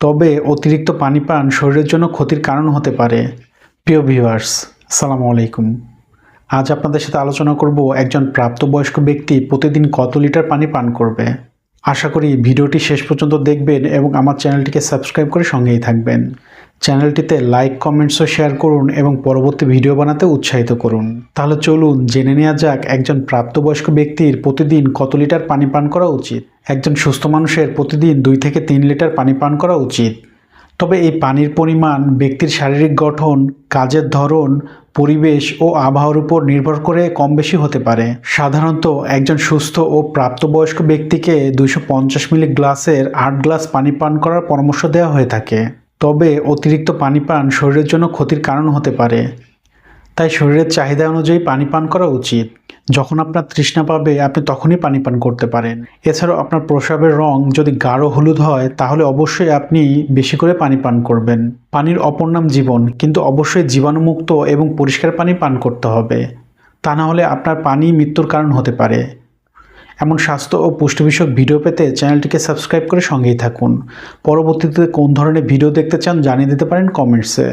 তবে অতিরিক্ত পানি পান শরীরের জন্য ক্ষতির কারণ হতে পারে। প্রিয় ভিউয়ার্স সালামু আলাইকুম। আজ আপনাদের সাথে আলোচনা করব একজন প্রাপ্তবয়স্ক ব্যক্তি প্রতিদিন কত লিটার পানি পান করবে। আশা করি ভিডিওটি শেষ পর্যন্ত দেখবেন এবং আমার চ্যানেলটিকে সাবস্ক্রাইব করে সঙ্গেই থাকবেন। চ্যানেলটিতে লাইক কমেন্টস ও শেয়ার করুন এবং পরবর্তী ভিডিও বানাতে উৎসাহিত করুন। তাহলে চলুন জেনে নেওয়া যাক একজন প্রাপ্তবয়স্ক ব্যক্তির প্রতিদিন কত লিটার পানি পান করা উচিত। একজন সুস্থ মানুষের প্রতিদিন দুই থেকে তিন লিটার পানি পান করা উচিত। তবে এই পানির পরিমাণ ব্যক্তির শারীরিক গঠন, কাজের ধরন, পরিবেশ ও আবহাওয়ার উপর নির্ভর করে কম বেশি হতে পারে। সাধারণত একজন সুস্থ ও প্রাপ্তবয়স্ক ব্যক্তিকে পঞ্চাশ মিলি গ্লাসের আট গ্লাস পানি পান করার পরামর্শ দেওয়া হয়ে থাকে। তবে অতিরিক্ত পানি পান শরীরের জন্য ক্ষতির কারণ হতে পারে। তাই শরীরের চাহিদা অনুযায়ী পানি পান করা উচিত। যখন আপনার তৃষ্ণা পাবে, আপনি তখনই পানি পান করতে পারেন। এছাড়াও আপনার প্রস্রাবের রং যদি গাঢ় হলুদ হয়, তাহলে অবশ্যই আপনি বেশি করে পানি পান করবেন। পানির অপর নাম জীবন, কিন্তু অবশ্যই জীবাণুমুক্ত এবং পরিষ্কার পানি পান করতে হবে। তা না হলে আপনার পানি মৃত্যুর কারণ হতে পারে। এমন স্বাস্থ্য ও পুষ্টি বিষয়ক ভিডিও পেতে চ্যানেলটিকে সাবস্ক্রাইব করে সঙ্গেই থাকুন। পরবর্তীতে কোন ধরনের ভিডিও দেখতে চান জানিয়ে দিতে পারেন কমেন্টসে।